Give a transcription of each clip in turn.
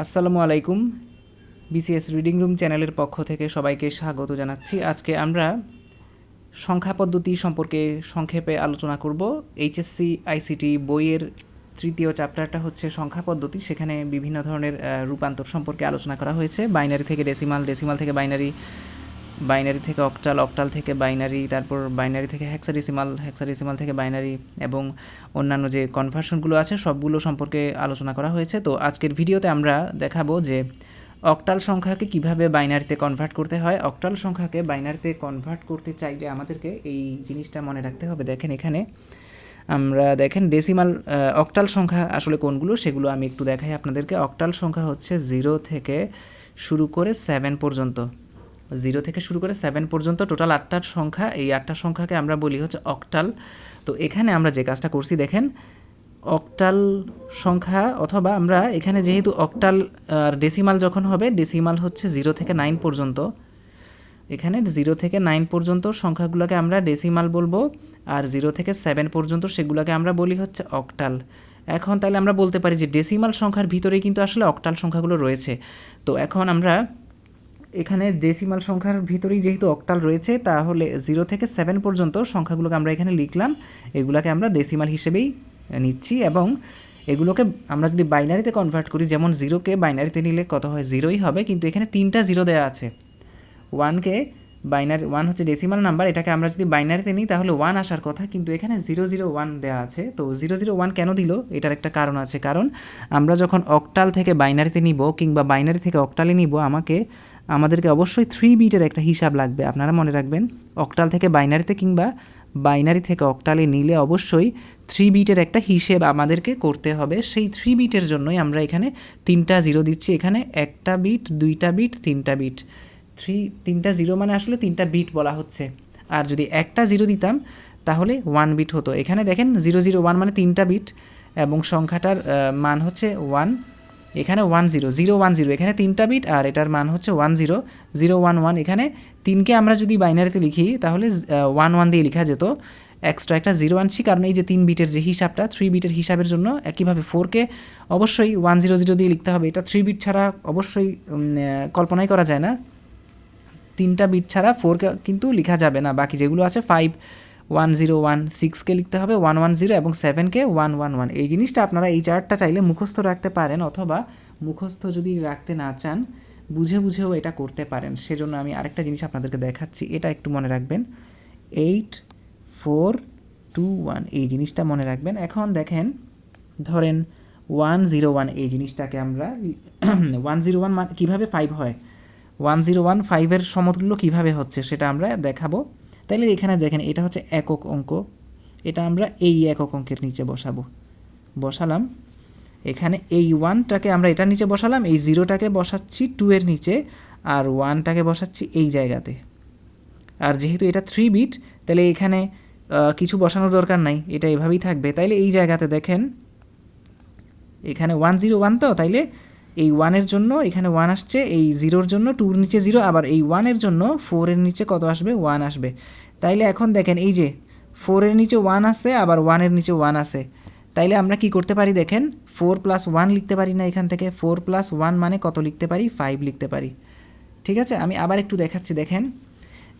আসসালামু আলাইকুম। BCS reading room চ্যানেলের পক্ষ থেকে সবাইকে স্বাগত জানাচ্ছি। আজকে আমরা সংখ্যা পদ্ধতি সম্পর্কে সংক্ষেপে আলোচনা করব। এইচএসসি, আইসিটি বইয়ের তৃতীয় চ্যাপ্টারটা হচ্ছে সংখ্যা পদ্ধতি। সেখানে বিভিন্ন ধরনের রূপান্তর সম্পর্কে আলোচনা করা হয়েছে। বাইনারি থেকে ডেসিমাল ডেসিমাল থেকে বাইনারি বাইনারি থেকে অক্টাল অক্টাল থেকে বাইনারি, তারপর বাইনারি থেকে হেক্সাডেসিমাল হেক্সাডেসিমাল থেকে বাইনারি এবং অন্যান্য যে কনভার্সনগুলো আছে, সবগুলো সম্পর্কে আলোচনা করা হয়েছে। তো আজকের ভিডিওতে আমরা দেখাবো যে অক্টাল সংখ্যাকে কীভাবে বাইনারিতে কনভার্ট করতে হয়। অক্টাল সংখ্যাকে বাইনারিতে কনভার্ট করতে চাইলে আমাদেরকে এই জিনিসটা মনে রাখতে হবে। দেখেন এখানে আমরা দেখেন ডেসিমাল অক্টাল সংখ্যা আসলে কোনগুলো সেগুলো আমি একটু দেখাই আপনাদেরকে। অক্টাল সংখ্যা হচ্ছে জিরো থেকে শুরু করে সেভেন পর্যন্ত। জিরো থেকে শুরু করে সেভেন পর্যন্ত টোটাল আটটার সংখ্যা। এই আটটার সংখ্যাকে আমরা বলি হচ্ছে অক্টাল তো এখানে আমরা যে কাজটা করছি, দেখেন অক্টাল সংখ্যা অথবা আমরা এখানে যেহেতু অক্টাল আর ডেসিমাল যখন হবে ডেসিমাল হচ্ছে জিরো থেকে নাইন পর্যন্ত। এখানে জিরো থেকে নাইন পর্যন্ত সংখ্যাগুলোকে আমরা ডেসিমাল বলব আর জিরো থেকে সেভেন পর্যন্ত সেগুলোকে আমরা বলি হচ্ছে অক্টাল এখন তাহলে আমরা বলতে পারি যে ডেসিমাল সংখ্যার ভিতরেই কিন্তু আসলে অক্টাল সংখ্যাগুলো রয়েছে। তো এখন আমরা এখানে ডেসিমাল সংখ্যার ভিতরেই যেহেতু অক্টাল রয়েছে, তাহলে জিরো থেকে সেভেন পর্যন্ত সংখ্যাগুলোকে আমরা এখানে লিখলাম। এগুলোকে আমরা ডেসিমাল হিসেবেই নিচ্ছি এবং এগুলোকে আমরা যদি বাইনারিতে কনভার্ট করি, যেমন জিরোকে বাইনারিতে নিলে কত হয়? জিরোই হবে, কিন্তু এখানে তিনটা জিরো দেওয়া আছে। ওয়ানকে বাইনারি ওয়ান হচ্ছে ডেসিমাল নাম্বার এটাকে আমরা যদি বাইনারিতে নিই, তাহলে ওয়ান আসার কথা, কিন্তু এখানে জিরো জিরো ওয়ান দেওয়া আছে। তো জিরো জিরো ওয়ান কেন দিল? এটার একটা কারণ আছে। কারণ আমরা যখন অক্টাল থেকে বাইনারিতে নিব, কিংবা বাইনারি থেকে অক্টালে নিব, আমাকে আমাদেরকে অবশ্যই থ্রি বিটের একটা হিসাব লাগবে। আপনারা মনে রাখবেন অক্টাল থেকে বাইনারিতে কিংবা বাইনারি থেকে অক্টালে নিলে অবশ্যই থ্রি বিটের একটা হিসেব আমাদেরকে করতে হবে। সেই থ্রি বিটের জন্যই আমরা এখানে তিনটা জিরো দিচ্ছি। এখানে একটা বিট দুইটা বিট তিনটা বিট থ্রি তিনটা জিরো মানে আসলে তিনটা বিট বলা হচ্ছে। আর যদি একটা জিরো দিতাম, তাহলে ওয়ান বিট হতো। এখানে দেখেন জিরো জিরো ওয়ান মানে তিনটা বিট এবং সংখ্যাটার মান হচ্ছে ওয়ান এখানে one zero zero one zero এখানে তিনটা বিট আর এটার মান হচ্ছে one zero zero one one এখানে তিনকে আমরা যদি বাইনারিতে লিখি, তাহলে ওয়ান ওয়ান দিয়ে লেখা যেত। এক্সট্রা একটা জিরো আনছি কারণ এই যে তিন বিটের যে হিসাবটা থ্রি বিটের হিসাবের জন্য একইভাবে ফোরকে অবশ্যই ওয়ান জিরো জিরো দিয়ে লিখতে হবে। এটা থ্রি বিট ছাড়া অবশ্যই কল্পনাই করা যায় না। তিনটা বিট ছাড়া ফোরকে কিন্তু লেখা যাবে না। বাকি যেগুলো আছে ফাইভ ওয়ান জিরো ওয়ান সিক্সকে লিখতে হবে ওয়ান ওয়ান জিরো এবং সেভেনকে ওয়ান ওয়ান ওয়ান এই জিনিসটা আপনারা এই চার্টটা চাইলে মুখস্থ রাখতে পারেন অথবা মুখস্থ যদি রাখতে না চান, বুঝে বুঝেও এটা করতে পারেন। সেজন্য আমি আরেকটা জিনিস আপনাদেরকে দেখাচ্ছি, এটা একটু মনে রাখবেন। এইট ফোর টু ওয়ান এই জিনিসটা মনে রাখবেন। এখন দেখেন, ধরেন ওয়ান জিরো ওয়ান এই জিনিসটাকে আমরা ওয়ান জিরো ওয়ান কীভাবে ফাইভ হয়? ওয়ান জিরো ওয়ান ফাইভের সমতুল্য কীভাবে হচ্ছে সেটা আমরা দেখাবো। তাইলে এখানে দেখেন এটা হচ্ছে একক অঙ্ক। এটা আমরা এই একক অঙ্কের নিচে বসাবো। বসালাম। এখানে এই ওয়ানটাকে আমরা এটার নিচে বসালাম, এই জিরোটাকে বসাচ্ছি টু এর নিচে, আর ওয়ানটাকে বসাচ্ছি এই জায়গাতে। আর যেহেতু এটা থ্রি বিট তাহলে এখানে কিছু বসানোর দরকার নাই, এটা এভাবেই থাকবে। তাইলে এই জায়গাতে দেখেন, এখানে ওয়ান জিরো ওয়ান তো, তাইলে এই ওয়ানের জন্য এখানে ওয়ান আসছে, এই জিরোর জন্য টুর নিচে জিরো আবার এই ওয়ানের জন্য ফোরের নিচে কত আসবে? ওয়ান আসবে। তাইলে এখন দেখেন এই যে ফোরের নিচে ওয়ান আছে, আবার ওয়ানের নিচে ওয়ান আছে। তাইলে আমরা কি করতে পারি দেখেন? ফোর প্লাস ওয়ান লিখতে পারি না এখান থেকে। ফোর প্লাস ওয়ান মানে কত লিখতে পারি? ফাইভ লিখতে পারি। ঠিক আছে? আমি আবার একটু দেখাচ্ছি, দেখেন।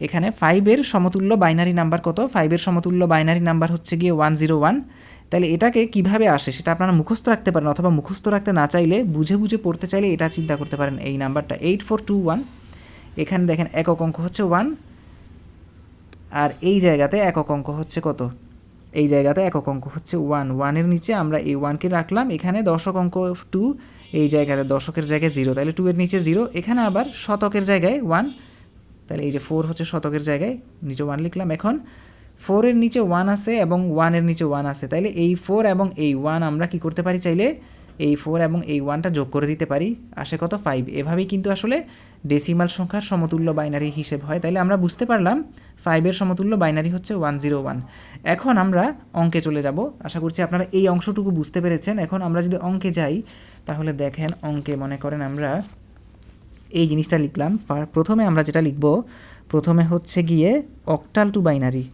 এখানে ফাইভের সমতুল্য বাইনারি নাম্বার কত? ফাইভের সমতুল্য বাইনারি নাম্বার হচ্ছে গিয়ে ওয়ান জিরো ওয়ান তাহলে এটাকে কীভাবে আসে সেটা আপনারা মুখস্থ রাখতে পারেন, অথবা মুখস্থ রাখতে না চাইলে বুঝে বুঝে পড়তে চাইলে এটা চিন্তা করতে পারেন এই নাম্বারটা এইট ফোর টু ওয়ান এখানে দেখেন একক অঙ্ক হচ্ছে ওয়ান আর এই জায়গাতে একক অঙ্ক হচ্ছে কত? এই জায়গাতে একক অঙ্ক হচ্ছে ওয়ান ওয়ানের নিচে আমরা এই ওয়ানকে রাখলাম, এখানে দশক অঙ্ক টু এই জায়গাতে দশকের জায়গায় জিরো তাহলে টু এর নিচে জিরো এখানে আবার শতকের জায়গায় ওয়ান তাহলে এই যে ফোর হচ্ছে শতকের জায়গায়, নিচে ওয়ান লিখলাম এখন ফোরের নিচে ওয়ান আছে এবং ওয়ানের নিচে ওয়ান আছে তাইলে এই ফোর এবং এই ওয়ান আমরা কি করতে পারি চাইলে এই ফোর এবং এই ওয়ানটা যোগ করে দিতে পারি, আসে কত ফাইভ এভাবেই কিন্তু আসলে ডেসিমাল সংখ্যার সমতুল্য বাইনারি হিসেব হয়। তাইলে আমরা বুঝতে পারলাম ফাইভের সমতুল্য বাইনারি হচ্ছে ওয়ান জিরো ওয়ান এখন আমরা অঙ্কে চলে যাব। আশা করছি আপনারা এই অংশটুকু বুঝতে পেরেছেন। এখন আমরা যদি অঙ্কে যাই, তাহলে দেখেন অঙ্কে মনে করেন আমরা এই জিনিসটা লিখলাম। প্রথমে আমরা যেটা লিখব, প্রথমে হচ্ছে গিয়ে অকটাল টু বাইনারি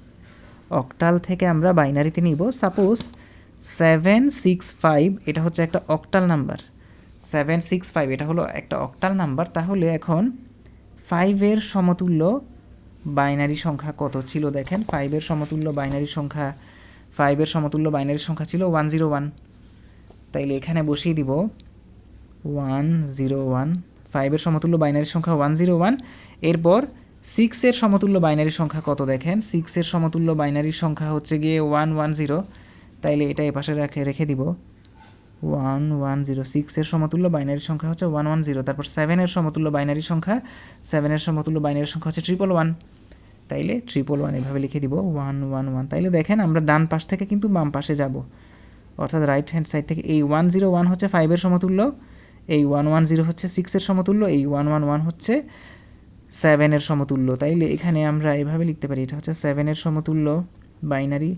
অকটাল থেকে আমরা বাইনারিতে নিব। সাপোজ সেভেন সিক্স ফাইভ এটা হচ্ছে একটা octal number seven six five এটা হলো একটা অক্টাল নাম্বার তাহলে এখন ফাইভের সমতুল্য বাইনারি সংখ্যা কত ছিল দেখেন? ফাইভের সমতুল্য বাইনারি সংখ্যা ফাইভের সমতুল্য বাইনারি সংখ্যা ছিল ওয়ান জিরো ওয়ান তাইলে এখানে বসিয়ে দিব ওয়ান জিরো ওয়ান ফাইভের সমতুল্য বাইনারি সংখ্যা ওয়ান জিরো ওয়ান এরপর সিক্সের সমতুল্য বাইনারি সংখ্যা কত দেখেন? সিক্সের সমতুল্য বাইনারি সংখ্যা হচ্ছে গিয়ে ওয়ান ওয়ান জিরো তাইলে এটা এপাশে রাখে রেখে দিব। ওয়ান ওয়ান, জিরো সিক্সের সমতুল্য বাইনারি সংখ্যা হচ্ছে ওয়ান ওয়ান, জিরো। তারপর সেভেনের সমতুল্য বাইনারি সংখ্যা সেভেনের সমতুল্য বাইনারি সংখ্যা হচ্ছে ট্রিপল ওয়ান তাইলে ট্রিপল ওয়ান এভাবে লিখে দিব। One one one. তাইলে দেখেন আমরা ডান পাশ থেকে কিন্তু বাম পাশে যাব। অর্থাৎ রাইট হ্যান্ড সাইড থেকে এই ওয়ান জিরো ওয়ান হচ্ছে ফাইভের সমতুল্য। এই ওয়ান ওয়ান জিরো হচ্ছে সিক্সের সমতুল্য। এই ওয়ান ওয়ান ওয়ান হচ্ছে সেভেনের সমতুল্য। তাইলে এখানে আমরা এভাবে লিখতে পারি। এটা হচ্ছে সেভেনের সমতুল্য বাইনারি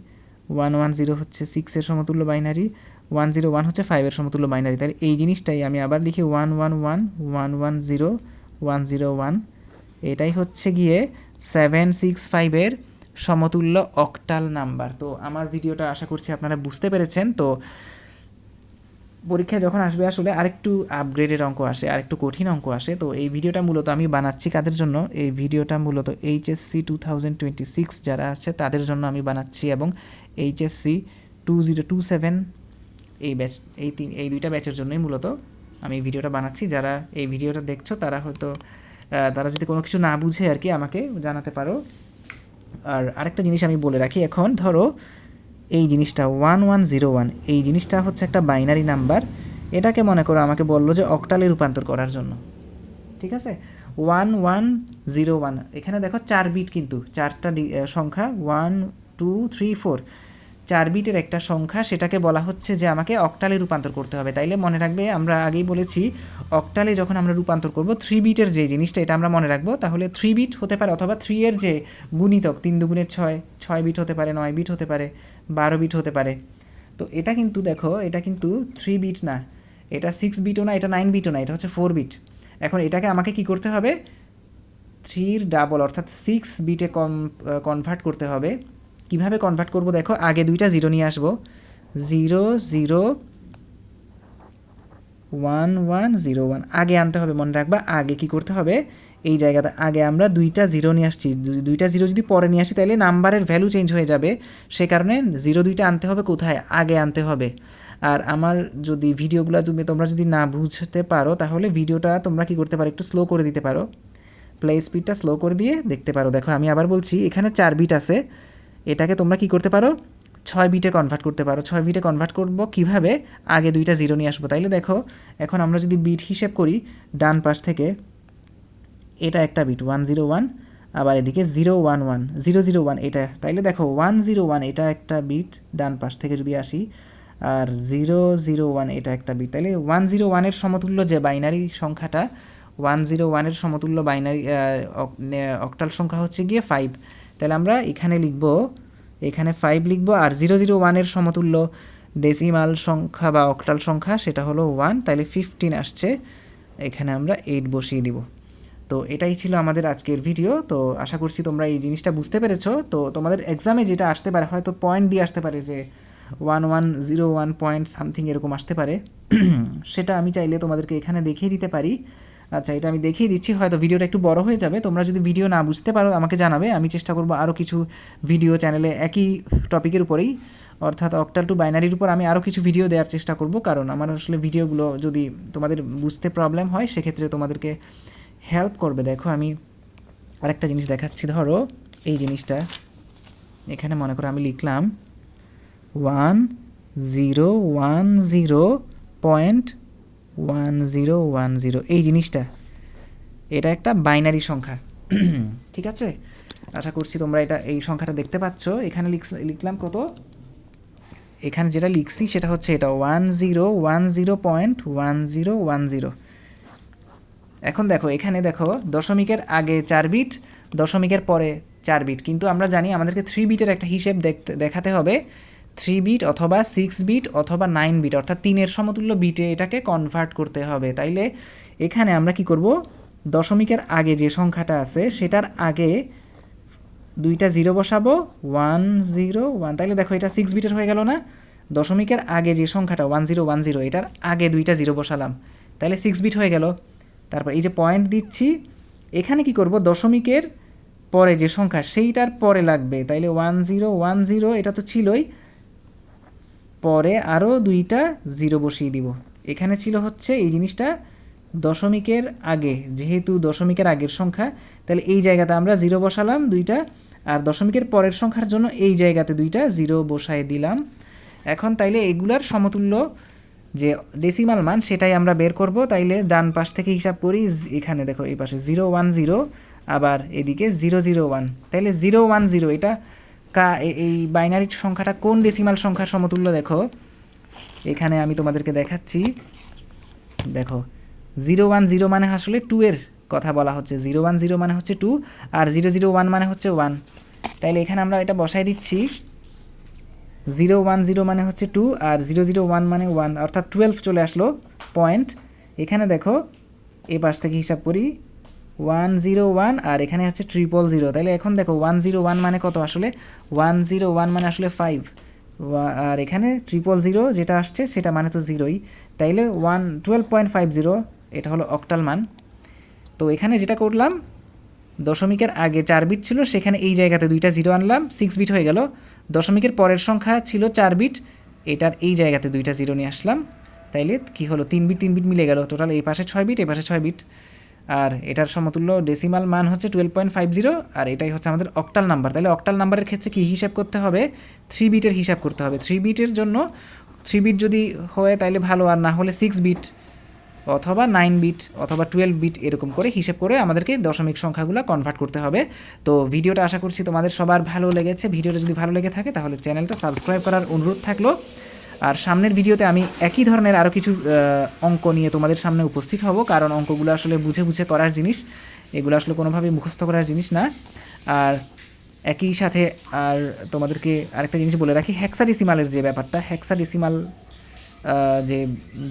ওয়ান ওয়ান জিরো হচ্ছে সিক্সের সমতুল্য বাইনারি ওয়ান জিরো ওয়ান হচ্ছে ফাইভের সমতুল্য বাইনারি তাহলে এই জিনিসটাই আমি আবার লিখি one one one one one zero one zero one, এটাই হচ্ছে গিয়ে সেভেন সিক্স ফাইভের সমতুল্য অক্টাল নাম্বার তো আমার ভিডিওটা আশা করছি আপনারা বুঝতে পেরেছেন। তো পরীক্ষায় যখন আসবে আসলে আরেকটু আপগ্রেডের অঙ্ক আসে, আরেকটু কঠিন অঙ্ক আসে। তো এই ভিডিওটা মূলত আমি বানাচ্ছি কাদের জন্য? এই ভিডিওটা মূলত HSC two thousand twenty six যারা আছে তাদের জন্য আমি বানাচ্ছি এবং HSC two zero two seven এই ব্যাচ এই তিন, এই দুইটা ব্যাচের জন্যই মূলত আমি ভিডিওটা বানাচ্ছি। যারা এই ভিডিওটা দেখছ তারা হয়তো তারা যদি কোনো কিছু না বুঝে আর কি আমাকে জানাতে পারো। আর আরেকটা জিনিস আমি বলে রাখি। এখন ধরো এই জিনিসটা ওয়ান ওয়ান জিরো ওয়ান, এই জিনিসটা হচ্ছে একটা বাইনারি নাম্বার। এটাকে মনে করো আমাকে বলল যে অকটালে রূপান্তর করার জন্য। ঠিক আছে? One one zero one. এখানে দেখো চার বিট কিন্তু, চারটা সংখ্যা, ওয়ান, টু, থ্রি, ফোর। চার বিটের একটা সংখ্যা, সেটাকে বলা হচ্ছে যে আমাকে অক্টালে রূপান্তর করতে হবে। তাইলে মনে রাখবে, আমরা আগেই বলেছি, অক্টালে যখন আমরা রূপান্তর করব, থ্রি বিটের যে জিনিসটা, এটা আমরা মনে রাখব, তাহলে থ্রি বিট হতে পারে অথবা থ্রি এর যে গুণিতক, তিন দুগুণের ছয় ছয় বিট হতে পারে, নয় বিট হতে পারে, বারো বিট হতে পারে। তো এটা কিন্তু দেখো, এটা কিন্তু থ্রি বিট না, এটা সিক্স বিটও না, এটা নাইন বিটও না, এটা হচ্ছে ফোর বিট। এখন এটাকে আমাকে কি করতে হবে? থ্রির ডাবল, অর্থাৎ সিক্স বিটে কম কনভার্ট করতে হবে। কীভাবে কনভার্ট করব? দেখো, আগে দুইটা জিরো নিয়ে আসব। Zero zero one one zero one আগে আনতে হবে, মনে রাখবা, আগে কি করতে হবে? এই জায়গাতে আগে আমরা দুইটা জিরো নিয়ে আসছি। দুইটা জিরো যদি পরে নিয়ে আসি, তাহলে নাম্বারের ভ্যালু চেঞ্জ হয়ে যাবে। সে কারণে জিরো দুইটা আনতে হবে কোথায়? আগে আনতে হবে। আর আমার যদি ভিডিওগুলো তুমি, তোমরা যদি না বুঝতে পারো, তাহলে ভিডিওটা তোমরা কি করতে পারো? একটু স্লো করে দিতে পারো। প্লে স্পিডটা স্লো করে দিয়ে দেখতে পারো। দেখো, আমি আবার বলছি, এখানে চার বিট আছে। এটাকে তোমরা কি করতে পারো? ছয় বিটে কনভার্ট করতে পারো। ছয় বিটে কনভার্ট করব কীভাবে? আগে দুইটা জিরো নিয়ে আসব। তাইলে দেখো, এখন আমরা যদি বিট হিসেব করি, ডান পাশ থেকে এটা একটা বিট ওয়ান জিরো ওয়ান আবার এদিকে zero one one zero zero one এটা। তাইলে দেখো ওয়ান জিরো ওয়ান এটা একটা বিট ডান পাশ থেকে যদি আসি, আর জিরো জিরো ওয়ান এটা একটা বিট তাইলে ওয়ান জিরো ওয়ানের সমতুল্য যে বাইনারি সংখ্যাটা ওয়ান জিরো ওয়ানের সমতুল্য বাইনারি অক্টাল সংখ্যা হচ্ছে গিয়ে ফাইভ তাহলে আমরা এখানে লিখব, এখানে ফাইভ লিখব, আর জিরো জিরো ওয়ানের সমতুল্য ডেসিমাল সংখ্যা বা অক্টাল সংখ্যা সেটা হলো ওয়ান তাহলে ফিফটিন আসছে। এখানে আমরা এইট বসিয়ে দিব। তো এটাই ছিল আমাদের আজকের ভিডিও তো আশা করছি তোমরা এই জিনিসটা বুঝতে পেরেছ। তো তোমাদের এক্সামে যেটা আসতে পারে, হয়তো পয়েন্ট দিয়ে আসতে পারে যে one one zero one point something এরকম আসতে পারে। সেটা আমি চাইলে তোমাদেরকে এখানে দেখিয়ে দিতে পারি। আচ্ছা এটা আমি দেখিয়ে দিচ্ছি, হয়তো ভিডিওটা একটু বড় হয়ে যাবে। তোমরা যদি ভিডিও না বুঝতে পারো, আমাকে জানাবে। আমি চেষ্টা করব আরও কিছু ভিডিও চ্যানেলে একই টপিকের উপরেই, অর্থাৎ অক্টাল টু বাইনারির উপর আমি আরও কিছু ভিডিও দেওয়ার চেষ্টা করব। কারণ আমার আসলে ভিডিওগুলো যদি তোমাদের বুঝতে প্রবলেম হয়, সেক্ষেত্রে তোমাদেরকে হেল্প করবে। দেখো, আমি আরেকটা জিনিস দেখাচ্ছি। ধরো, এই জিনিসটা, এখানে মনে করো আমি লিখলাম one zero one zero point one zero one zero এই জিনিসটা, এটা একটা বাইনারি সংখ্যা। ঠিক আছে? আশা করছি তোমরা এটা, এই সংখ্যাটা দেখতে পাচ্ছ। এখানে লিখলাম কত? এখানে যেটা লিখছি সেটা হচ্ছে এটা one zero one zero point one zero one zero এখন দেখো, এখানে দেখো, দশমিকের আগে চার বিট দশমিকের পরে চার বিট কিন্তু আমরা জানি আমাদেরকে থ্রি বিটের একটা হিসেব দেখতে, দেখাতে হবে। থ্রি বিট অথবা সিক্স বিট অথবা নাইন বিট অর্থাৎ তিনের সমতুল্য বিটে এটাকে কনভার্ট করতে হবে। তাইলে এখানে আমরা কি করব? দশমিকের আগে যে সংখ্যাটা আছে, সেটার আগে দুইটা জিরো বসাবো ওয়ান জিরো ওয়ান তাইলে দেখো এটা সিক্স বিটের হয়ে গেল না? দশমিকের আগে যে সংখ্যাটা ওয়ান জিরো ওয়ান জিরো এটার আগে দুইটা জিরো বসালাম। তাহলে সিক্স বিট হয়ে গেল। তারপর এই যে পয়েন্ট দিচ্ছি, এখানে কি করব? দশমিকের পরে যে সংখ্যা, সেইটার পরে লাগবে। তাইলে ওয়ান জিরো ওয়ান জিরো এটা তো ছিলই। পরে আরও দুইটা জিরো বসিয়ে দিব। এখানে ছিল হচ্ছে এই জিনিসটা দশমিকের আগে, যেহেতু দশমিকের আগের সংখ্যা, তাহলে এই জায়গাতে আমরা জিরো বসালাম দুইটা, আর দশমিকের পরের সংখ্যার জন্য এই জায়গাতে দুইটা জিরো বসায় দিলাম। এখন তাইলে এগুলার সমতুল্য যে ডেসিমাল মান, সেটাই আমরা বের করব। তাইলে ডান পাশ থেকে হিসাব করি এখানে দেখো এই পাশে জিরো ওয়ান জিরো, আবার এদিকে জিরো জিরো ওয়ান। তাইলে জিরো ওয়ান জিরো, এটা কা এই বাইনারি সংখ্যাটা কোন ডেসিমাল সংখ্যার সমতুল্য দেখো? এখানে আমি তোমাদেরকে দেখাচ্ছি। দেখো জিরো ওয়ান জিরো মানে আসলে টু এর কথা বলা হচ্ছে। জিরো ওয়ান জিরো মানে হচ্ছে টু আর জিরো জিরো ওয়ান মানে হচ্ছে ওয়ান তাইলে এখানে আমরা এটা বসাই দিচ্ছি। জিরো ওয়ান জিরো মানে হচ্ছে টু আর জিরো জিরো ওয়ান মানে ওয়ান অর্থাৎ টুয়েলভ চলে আসলো। পয়েন্ট এখানে দেখো, এ পাশ থেকে হিসাব করি। ওয়ান জিরো ওয়ান আর এখানে হচ্ছে ট্রিপল জিরো তাহলে এখন দেখো ওয়ান জিরো ওয়ান মানে কত আসলে? ওয়ান জিরো ওয়ান মানে আসলে ফাইভ আর এখানে ট্রিপল জিরো যেটা আসছে সেটা মানে তো জিরোই তাইলে one twelve point five zero এটা হলো অক্টাল মান। তো এখানে যেটা করলাম, দশমিকের আগে চার বিট ছিল, সেখানে এই জায়গাতে দুইটা জিরো আনলাম সিক্স বিট হয়ে গেল। দশমিকের পরের সংখ্যা ছিল চার বিট এটার এই জায়গাতে দুইটা জিরো নিয়ে আসলাম। তাইলে কি হলো? তিন বিট তিন বিট মিলে গেল। টোটাল এই পাশে ছয় বিট এই পাশে ছয় বিট আর এটার সমতুল্য ডেসিমাল মান হচ্ছে টুয়েলভ পয়েন্ট ফাইভ জিরো আর এটাই হচ্ছে আমাদের অক্টাল নাম্বার তাহলে অক্টাল নাম্বারের ক্ষেত্রে কী হিসাব করতে হবে? থ্রি বিটের হিসাব করতে হবে। থ্রি বিটের জন্য থ্রি বিট যদি হয় তাহলে ভালো, আর না হলে সিক্স বিট অথবা নাইন বিট অথবা টুয়েলভ বিট এরকম করে হিসেব করে আমাদেরকে দশমিক সংখ্যাগুলো কনভার্ট করতে হবে। তো ভিডিওটা আশা করছি তোমাদের সবার ভালো লেগেছে। ভিডিওটা যদি ভালো লেগে থাকে তাহলে চ্যানেলটা সাবস্ক্রাইব করার অনুরোধ থাকল। আর সামনের ভিডিওতে আমি একই ধরনের আরও কিছু অঙ্ক নিয়ে তোমাদের সামনে উপস্থিত হব কারণ অঙ্কগুলো আসলে বুঝে বুঝে করার জিনিস। এগুলো আসলে কোনোভাবেই মুখস্থ করার জিনিস না। আর একই সাথে আর তোমাদেরকে আরেকটা জিনিস বলে রাখি হেক্সাডেসিমালের যে ব্যাপারটা হেক্সাডেসিমাল আহ, যে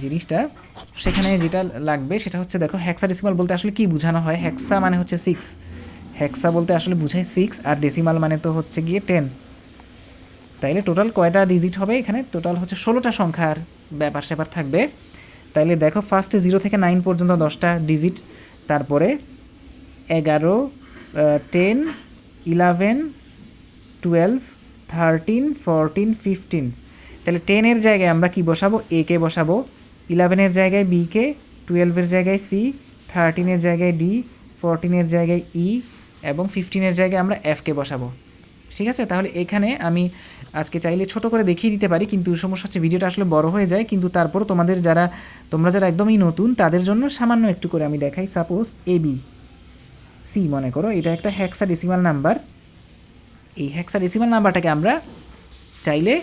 জিনিসটা সেখানে যেটা লাগবে সেটা হচ্ছে দেখো হেক্সাডেসিমাল বলতে আসলে কি বোঝানো হয়? হেক্সা মানে হচ্ছে সিক্স হেক্সা বলতে আসলে বোঝায় সিক্স আর ডেসিমাল মানে তো হচ্ছে গিয়ে টেন তাইলে টোটাল কয়টা ডিজিট হবে এখানে? টোটাল হচ্ছে ষোলোটা সংখ্যার ব্যাপার স্যাপার থাকবে। তাইলে দেখো ফার্স্টে জিরো থেকে নাইন পর্যন্ত দশটা ডিজিট তারপরে এগারো ten eleven twelve thirteen fourteen fifteen তাহলে টেনের জায়গায় আমরা কি বসাবো? এ কে বসাবো। ইলেভেনের জায়গায় বি কে টুয়েলভের জায়গায় সি থার্টিনের জায়গায় ডি ফোরটিনের জায়গায় ই এবং ফিফটিনের জায়গায় আমরা এফ কে বসাবো। ঠিক আছে? তাহলে এখানে আমি আজকে চাইলে ছোট করে দেখিয়ে দিতে পারি, কিন্তু সমস্যা হচ্ছে ভিডিওটা আসলে বড় হয়ে যায়। কিন্তু তারপর তোমাদের যারা, তোমরা যারা একদমই নতুন, তাদের জন্য সামান্য একটু করে আমি দেখাই। সাপোজ এ বি সি মনে করো, এটা একটা হ্যাক্সা ডেসিমাল নাম্বার এই হ্যাক্সা ডেসিমাল নাম্বারটাকে আমরা চাইলে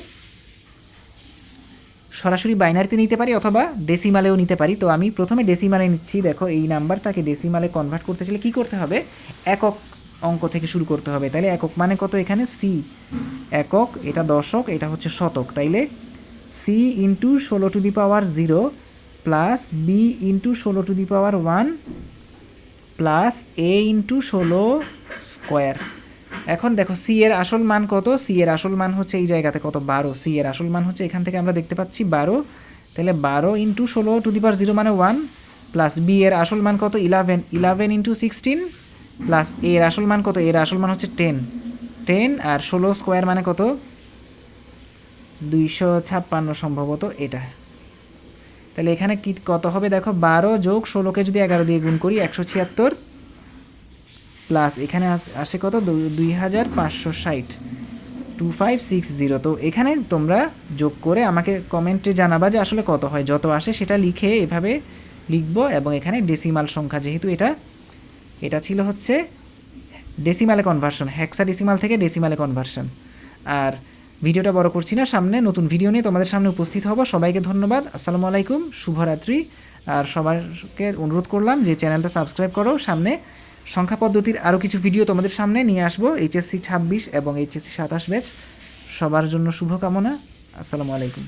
সরাসরি বাইনারিতে নিতে পারি অথবা ডেসিমালেও নিতে পারি। তো আমি প্রথমে ডেসিমালে নিচ্ছি। দেখো, এই নাম্বারটাকে ডেসিমালে কনভার্ট করতে চাইলে কী করতে হবে? একক অঙ্ক থেকে শুরু করতে হবে। তাইলে একক মানে কত এখানে? সি একক, এটা দশক, এটা হচ্ছে শতক। তাইলে সি ইন্টু ষোলো to the power zero plus B into ষোলো to the power one plus A into ষোলো স্কোয়ার এখন দেখো সি এর আসল মান কত? সি এর আসল মান হচ্ছে এই জায়গাতে কত? বারো। সি এর আসল মান হচ্ছে এখান থেকে আমরা দেখতে পাচ্ছি বারো। তাহলে বারো ইন্টু ষোলো টু দি পাওয়ার জিরো মানে ওয়ান প্লাস বি এর আসল মান কত? Eleven eleven into sixteen plus এর আসল মান কত? এর আসল মান হচ্ছে টেন টেন আর ষোলো স্কোয়ার মানে কত? দুইশো ছাপ্পান্ন সম্ভবত এটা। তাহলে এখানে কি কত হবে? দেখো, বারো যোগ ষোলোকে যদি এগারো দিয়ে গুণ করি, একশো ছিয়াত্তর প্লাস এখানে আস- কত? দুই হাজার পাঁচশো ষাট। টু ফাইভ সিক্স জিরো তো এখানে তোমরা যোগ করে আমাকে কমেন্টে জানাবা যে আসলে কত হয়। যত আসে সেটা লিখে এভাবে লিখব এবং এখানে ডেসিমাল সংখ্যা যেহেতু এটা এটা ছিল হচ্ছে ডেসিমালে কনভার্সন হ্যাক্সা ডেসিমাল থেকে ডেসিমালে কনভার্সন আর ভিডিওটা বড় করছি না, সামনে নতুন ভিডিও নিয়ে তোমাদের সামনে উপস্থিত হব। সবাইকে ধন্যবাদ, আসসালামু আলাইকুম, শুভরাত্রি। আর সবাইকে অনুরোধ করলাম যে চ্যানেলটা সাবস্ক্রাইব করো, সামনে সংখ্যা পদ্ধতির আরও কিছু ভিডিও তোমাদের সামনে নিয়ে আসব, এইচএসসি ছাব্বিশ এবং এইচএসসি সাতাশ ব্যাচ সবার জন্য শুভকামনা, আসসালামু আলাইকুম।